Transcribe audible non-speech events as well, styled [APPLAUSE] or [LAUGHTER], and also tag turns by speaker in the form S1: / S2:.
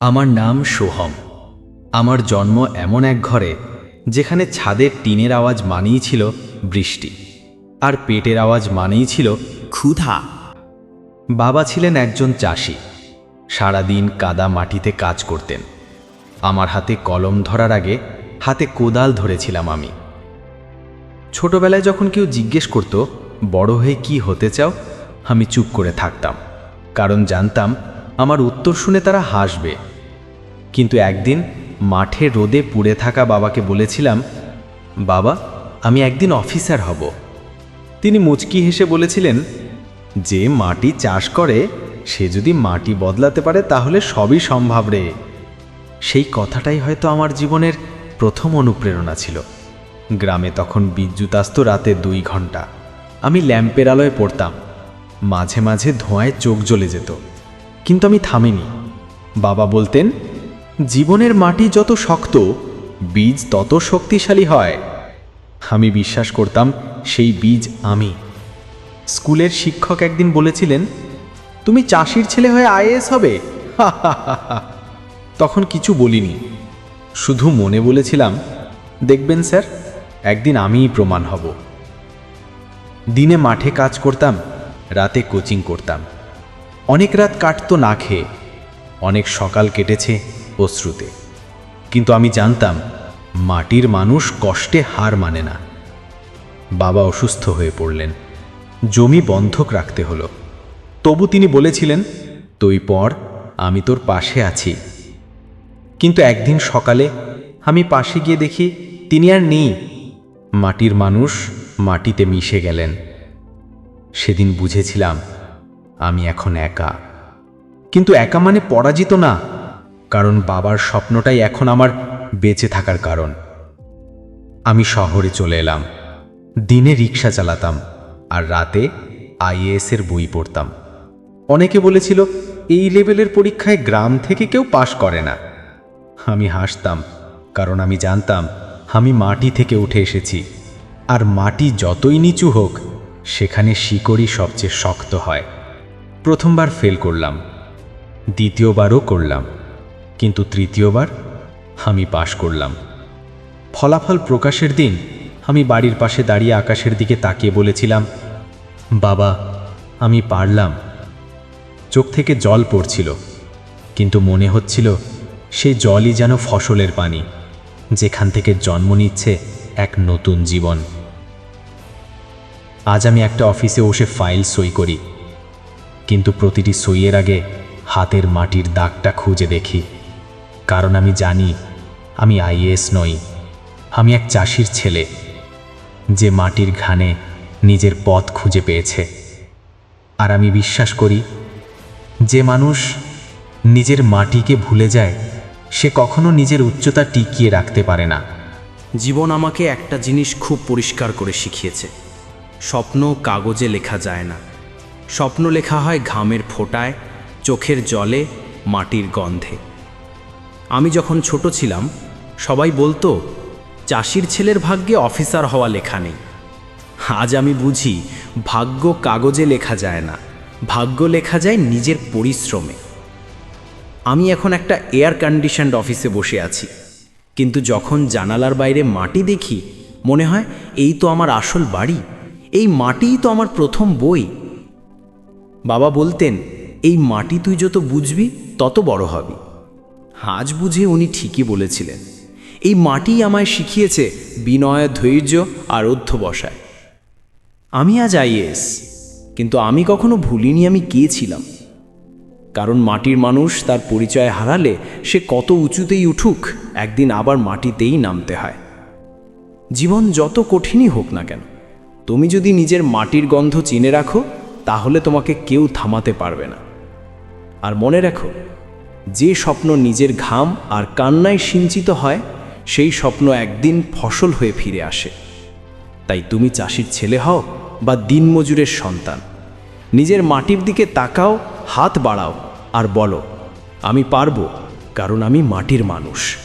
S1: আমার নাম সোহম। আমার জন্ম এমন এক ঘরে, যেখানে ছাদের টিনের আওয়াজ মানেই ছিল বৃষ্টি, আর পেটের আওয়াজ মানেই ছিল
S2: ক্ষুধা।
S1: বাবা ছিলেন একজন চাষি। সারাদিন কাদা মাটিতে কাজ করতেন। আমার হাতে কলম ধরার আগে হাতে কোদাল ধরেছিলাম আমি। ছোটবেলায় যখন কেউ জিজ্ঞেস করত, বড় হয়ে কি হতে চাও? আমি চুপ করে থাকতাম, কারণ জানতাম আমার উত্তর শুনে তারা হাসবে। কিন্তু একদিন মাঠে রোদে পুড়ে থাকা বাবাকে বলেছিলাম, বাবা, আমি একদিন অফিসার হব। তিনি মুচকি হেসে বলেছিলেন, যে মাটি চাষ করে, সে যদি মাটি বদলাতে পারে তাহলে সবই সম্ভব রে। সেই কথাটাই হয়তো আমার জীবনের প্রথম অনুপ্রেরণা ছিল। গ্রামে তখন বিদ্যুৎ আসতো রাতে দুই ঘণ্টা আমি ল্যাম্পের আলোয় পড়তাম। মাঝে মাঝে ধোঁয়ায় চোখ জ্বলে যেত। কিন্তু আমি থামিনি। বাবা বলতেন, জীবনের মাটি যত শক্ত, বীজ তত শক্তিশালী হয়। আমি বিশ্বাস করতাম, সেই বীজ আমি। স্কুলের শিক্ষক একদিন বলেছিলেন, তুমি চাষির ছেলে হয়ে আইএএস হবে? [LAUGHS] তখন কিছু বলিনি। শুধু মনে বলেছিলাম, দেখবেন স্যার, একদিন আমিই প্রমাণ হব। দিনে মাঠে কাজ করতাম, রাতে কোচিং করতাম। অনেক রাত কাটতো না খেয়ে, অনেক সকাল কেটেছে অশ্রুতে। কিন্তু আমি জানতাম, মাটির মানুষ কষ্টে হার মানে না। বাবা অসুস্থ হয়ে পড়লেন, জমি বন্ধক রাখতে হলো। তবু তিনি বলেছিলেন, তুই পর আমি তোর পাশে আছি। কিন্তু একদিন সকালে আমি পাশে গিয়ে দেখি তিনি আর নেই। মাটির মানুষ মাটিতে মিশে গেলেন। সেদিন বুঝেছিলাম আমি এখন একা। কিন্তু একা মানে পরাজিত না, কারণ বাবার স্বপ্নটাই এখন আমার বেঁচে থাকার কারণ। আমি শহরে চলে এলাম, দিনে রিক্সা চালাতাম, আর রাতে আইএএসের বই পড়তাম। অনেকে বলেছিল, এই লেভেলের পরীক্ষায় গ্রাম থেকে কেউ পাশ করে না। আমি হাসতাম, কারণ আমি জানতাম, আমি মাটি থেকে উঠে এসেছি। আর মাটি যতই নিচু হোক, সেখানে শিকড়ই সবচেয়ে শক্ত হয়। প্রথমবার ফেল করলাম, দ্বিতীয়বারও করলাম, কিন্তু তৃতীয়বার আমি পাশ করলাম। ফলাফল প্রকাশের দিন আমি বাড়ির পাশে দাঁড়িয়ে আকাশের দিকে তাকিয়ে বলেছিলাম, বাবা, আমি পারলাম। চোখ থেকে জল পড়ছিল, কিন্তু মনে হচ্ছিল সেই জলই যেন ফসলের পানি, যেখান থেকে জন্ম নিচ্ছে এক নতুন জীবন। আজ আমি একটা অফিসে বসে ফাইল সই করি। কিন্তু প্রতিটি সইয়ের আগে হাতের মাটির দাগটা খুঁজে দেখি। কারণ আমি জানি, আমি আইএস নই, আমি এক চাষির ছেলে, যে মাটির ঘানে নিজের পথ খুঁজে পেয়েছে। আর আমি বিশ্বাস করি, যে মানুষ নিজের মাটিকে ভুলে যায়, সে কখনো নিজের উচ্চতা টিকিয়ে রাখতে পারে না।
S2: জীবন আমাকে একটা জিনিস খুব পরিষ্কার করে শিখিয়েছে। স্বপ্ন কাগজে লেখা যায় না। স্বপ্ন লেখা হয় ঘামের ফোঁটায়, চোখের জলে, মাটির গন্ধে। আমি যখন ছোট ছিলাম, সবাই বলতো, চাষির ছেলের ভাগ্যে অফিসার হওয়া লেখা নেই। আজ আমি বুঝি, ভাগ্য কাগজে লেখা যায় না। ভাগ্য লেখা যায় নিজের পরিশ্রমে। আমি এখন একটা এয়ার কন্ডিশনড অফিসে বসে আছি। কিন্তু যখন জানালার বাইরে মাটি দেখি, মনে হয়, এই তো আমার আসল বাড়ি। এই মাটিই তো আমার প্রথম বই। বাবা বলতেন, এই মাটি তুই যত বুঝবি, তত বড় হবি। আজ বুঝে উনি ঠিকই বলেছিলেন। এই মাটি আমায় শিখিয়েছে বিনয়, ধৈর্য আর অধ্যবসায় আমি আজ আইএস কিন্তু আমি কখনো ভুলিনি আমি কে ছিলাম। কারণ মাটির মানুষ তার পরিচয় হারালে সে কত উঁচুতেই উঠুক, একদিন আবার মাটিতেই নামতে হয়। জীবন যত কঠিনই হোক না কেন, তুমি যদি নিজের মাটির গন্ধ চিনে রাখো তাহলে তোমাকে কেউ থামাতে পারবে না। আর মনে রাখো, যে স্বপ্ন নিজের ঘাম আর কান্নায় সিঞ্চিত হয়, সেই স্বপ্ন একদিন ফসল হয়ে ফিরে আসে। তাই তুমি চাষির ছেলে হও বা দিনমজুরের সন্তান। নিজের মাটির দিকে তাকাও, হাত বাড়াও আর বলো, আমি পারব কারণ আমি মাটির মানুষ।